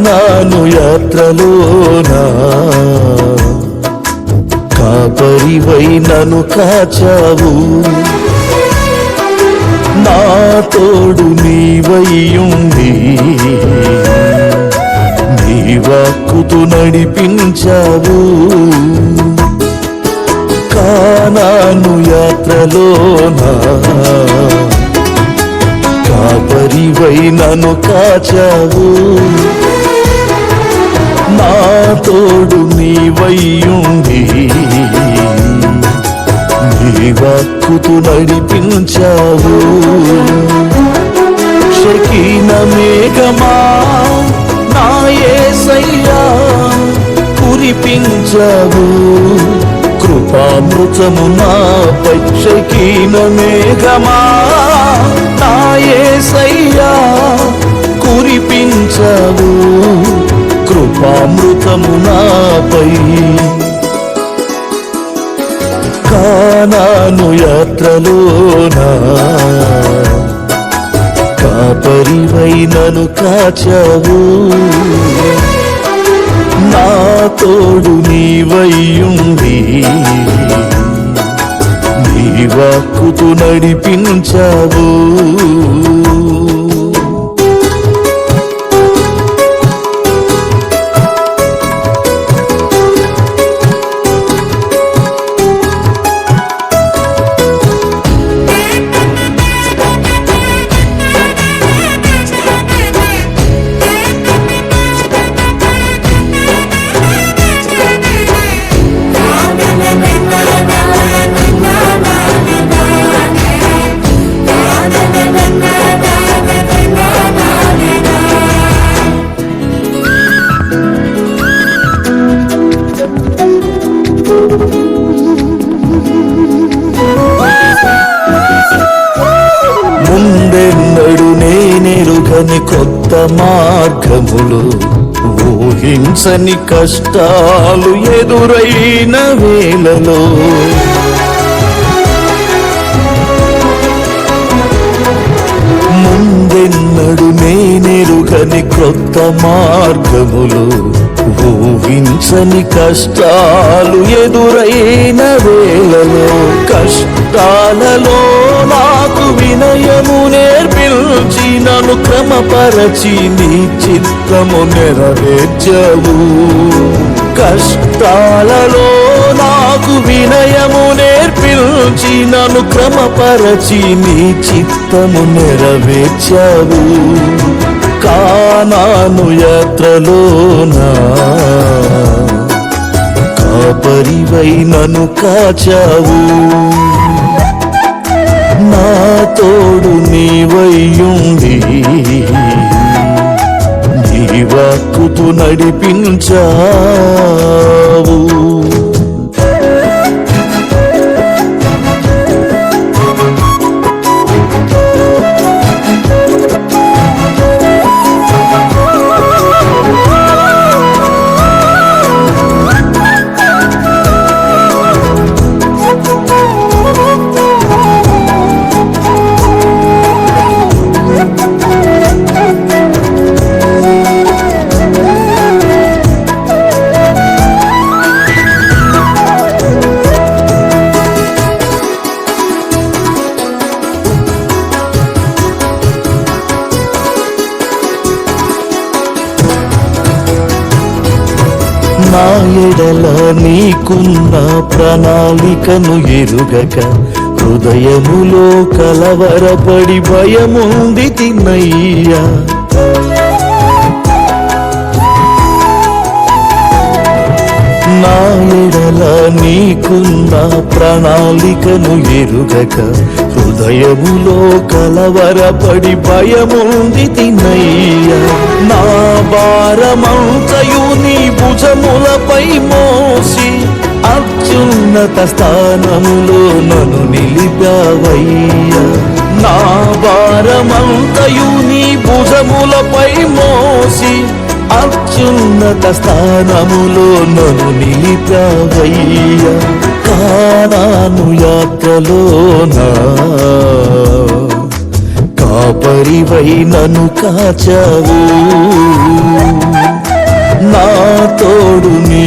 నాను యాత్రలోనా? కాపరివై నన్ను కాచావు. నా తోడు నీవయ్యుండి నీ వాక్కుతు నడిపించావు. కానాను యాత్రలోనా? కాపరివై నన్ను కాచావు. నా తోడు నీవయ్యుండి. నీ వాక్కుతు నడిపించావు. శకీన మేఘమా నా యేసయ్యా కురిపించావు. కృపామృతము నాపై శకీన మేఘమా నా యేసయ్యా కురిపించావు. కృపామృతము నాపై కానాను యాత్రలోనా కాపరివై నన్ను కాచావు. నా తోడు నీవయ్యుండి నీ వాక్కుతు నడిపించావు. నేనెరుగని కొత్త మార్గములు ఊహించని కష్టాలు ఎదురైన వేళలో. ముందెన్నడు నేనెరుగని కొత్త మార్గములు ఊహించని కష్టాలు ఎదురైన వేళలో. కష్టాలలో నాకు వినయ నన్ను క్రమపరచి నీ చిత్తము నెరవేర్చవు. కష్టాలలో నాకు వినయము నేర్పించి నన్ను క్రమపరచి నీ చిత్తము నెరవేర్చవు. కానాను యాత్రలోనా కాపరివై నన్ను కాచావు. నడిపించా. నా ఎడల నీకున్న ప్రణాళికను ఎరుగక హృదయములో కలవరపడి భయముంది తిన్నయ్యా. నా ఎడల నీకున్న ప్రణాళికను ఎరుగక హృదయములో కలవరపడి భయముంది తిన్నయ్యా. నా భారమంతయు నీ భుజములపై మోసి అత్యున్నత స్థానములో నన్ను నిలిపావయ్యా. నా భారమంతయు నీ భుజములపై మోసి అత్యున్నత స్థానములో నన్ను నిలిపావయ్య. కానాను యాత్రలోనా కాపరివై నన్ను కాచావు. తోడు నీ